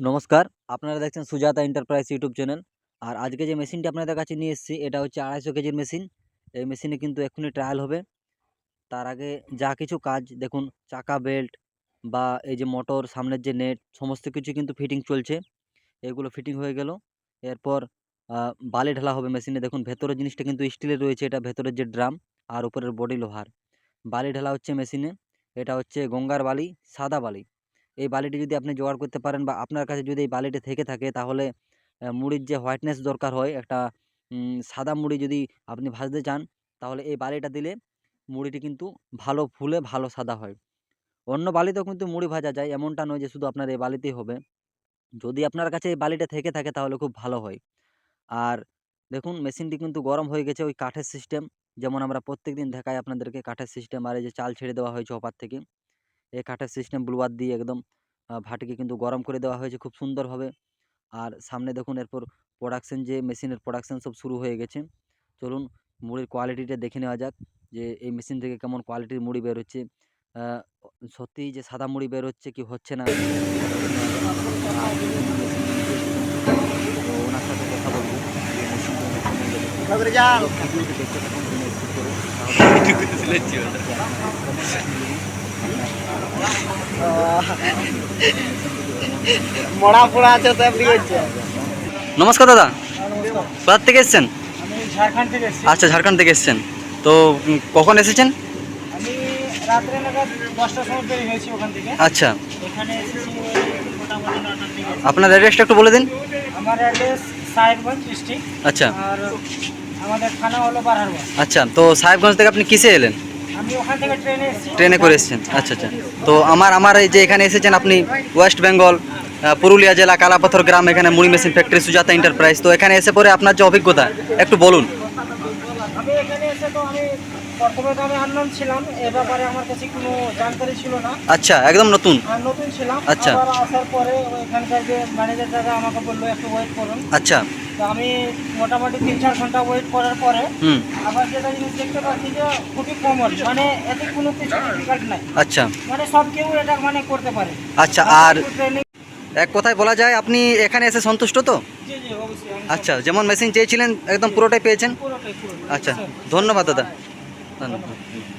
নমস্কার, আপনারা দেখছেন সুজাতা এন্টারপ্রাইজ ইউটিউব চ্যানেল। আর আজকে যে মেশিনটি আপনাদের কাছে নিয়ে এসেছি, এটা হচ্ছে আড়াইশো কেজির মেশিন। এই মেশিনে কিন্তু এক্ষুনি ট্রায়াল হবে। তার আগে যা কিছু কাজ, দেখুন, চাকা বেল্ট বা এই যে মোটর সামনের যে নেট সমস্ত কিছু কিন্তু ফিটিং চলছে। এগুলো ফিটিং হয়ে গেল। এরপর বালি ঢালা হবে মেশিনে। দেখুন, ভেতরের জিনিসটা কিন্তু স্টিলের রয়েছে, এটা ভেতরের যে ড্রাম আর উপরের বডি লোহার। বালি ঢালা হচ্ছে মেশিনে। এটা হচ্ছে গঙ্গার বালি, সাদা বালি। এই বালিটি যদি আপনি জোগাড় করতে পারেন বা আপনার কাছে যদি এই বালিটি থেকে থাকে, তাহলে মুড়ির যে হোয়াইটনেস দরকার হয়, একটা সাদা মুড়ি যদি আপনি ভাজতে চান, তাহলে এই বালিটা দিলে মুড়িটি কিন্তু ভালো ফুলে ভালো সাদা হয়। অন্য বালিতেও কিন্তু মুড়ি ভাজা যায়, এমনটা নয় যে শুধু আপনার এই বালিতেই হবে। যদি আপনার কাছে এই বালিটা থেকে থাকে, তাহলে খুব ভালো হয়। আর দেখুন, মেশিনটি কিন্তু গরম হয়ে গেছে ওই কাঠের সিস্টেম যেমন আমরা প্রত্যেক দিন দেখাই আপনাদেরকে কাঠের সিস্টেম আর এই যে চাল ছেড়ে দেওয়া হয়েছে ওপার থেকে। এই কাঠের সিস্টেম ব্লুয়ার দিয়ে একদম ভাটিকে কিন্তু গরম করে দেওয়া হয়েছে খুব সুন্দরভাবে। আর সামনে দেখুন এরপর প্রোডাকশন যে মেশিনের প্রোডাকশন সব শুরু হয়ে গেছে। চলুন মুড়ির কোয়ালিটিটা দেখে নেওয়া যাক যে এই মেশিন থেকে কেমন কোয়ালিটির মুড়ি বের হচ্ছে। আহ, সত্যিই যে সাদা মুড়ি বের হচ্ছে কি হচ্ছে না? ওনার সাথে কথা বলব। দেখতে থাকুন মরা পড়া আছে তো হচ্ছে নমস্কার দাদা। কোথা থেকে এসেছেন? আচ্ছা ঝাড়খণ্ড থেকে এসেছেন। তো কখন এসেছেন? আচ্ছা। আপনার অ্যাড্রেসটা একটু বলে দিন। আমার অ্যাড্রেস সাহেবগঞ্জ ডিস্ট্রিক্ট আচ্ছা। আর আমাদের থানা হলো বারহারবা আচ্ছা তো সাহেবগঞ্জ থেকে আপনি কিসে এলেন? ট্রেনে করে এসেছেন? আচ্ছা আচ্ছা। তো আমার আমার এই যে এখানে এসেছেন আপনি ওয়েস্ট বেঙ্গল পুরুলিয়া জেলা কালাপাথর গ্রাম এখানে মুড়ি মেশিন ফ্যাক্টরি সুজাতা এন্টারপ্রাইজ তো এখানে এসে পরে আপনার যে অভিজ্ঞতা একটু বলুন। আমি এখানে এসে তো আমি প্রথমে তো আমি আননোন ছিলাম এ ব্যাপারে আমার কাছে কোনো জানকারি ছিল না। আচ্ছা একদম নতুন। আর নতুন ছিলাম। আচ্ছা। আবার আসার পরে এখানকার যে ম্যানেজার দাদা আমাকে বলল একটু ওয়েট করুন। আচ্ছা। তো আমি মোটামুটি তিন চার ঘণ্টা ওয়েট করার পরে হুম। আবার যেটা জিনিস দেখতে পাচ্ছি যে খুবই কমন মানে এতে কোনো কিছু ডিফিকাল্ট নাই। আচ্ছা। মানে সব কেউ এটা মানে করতে পারে। আচ্ছা আর ট্রেনিং এক কথায় বলা যায় আপনি এখানে এসে সন্তুষ্ট তো? জি জি অবশ্যই আচ্ছা যেমন মেশিন চেয়েছিলেন একদম পুরোটাই পেয়েছেন? পুরোটাই। আচ্ছা ধন্যবাদ দাদা। 那你不不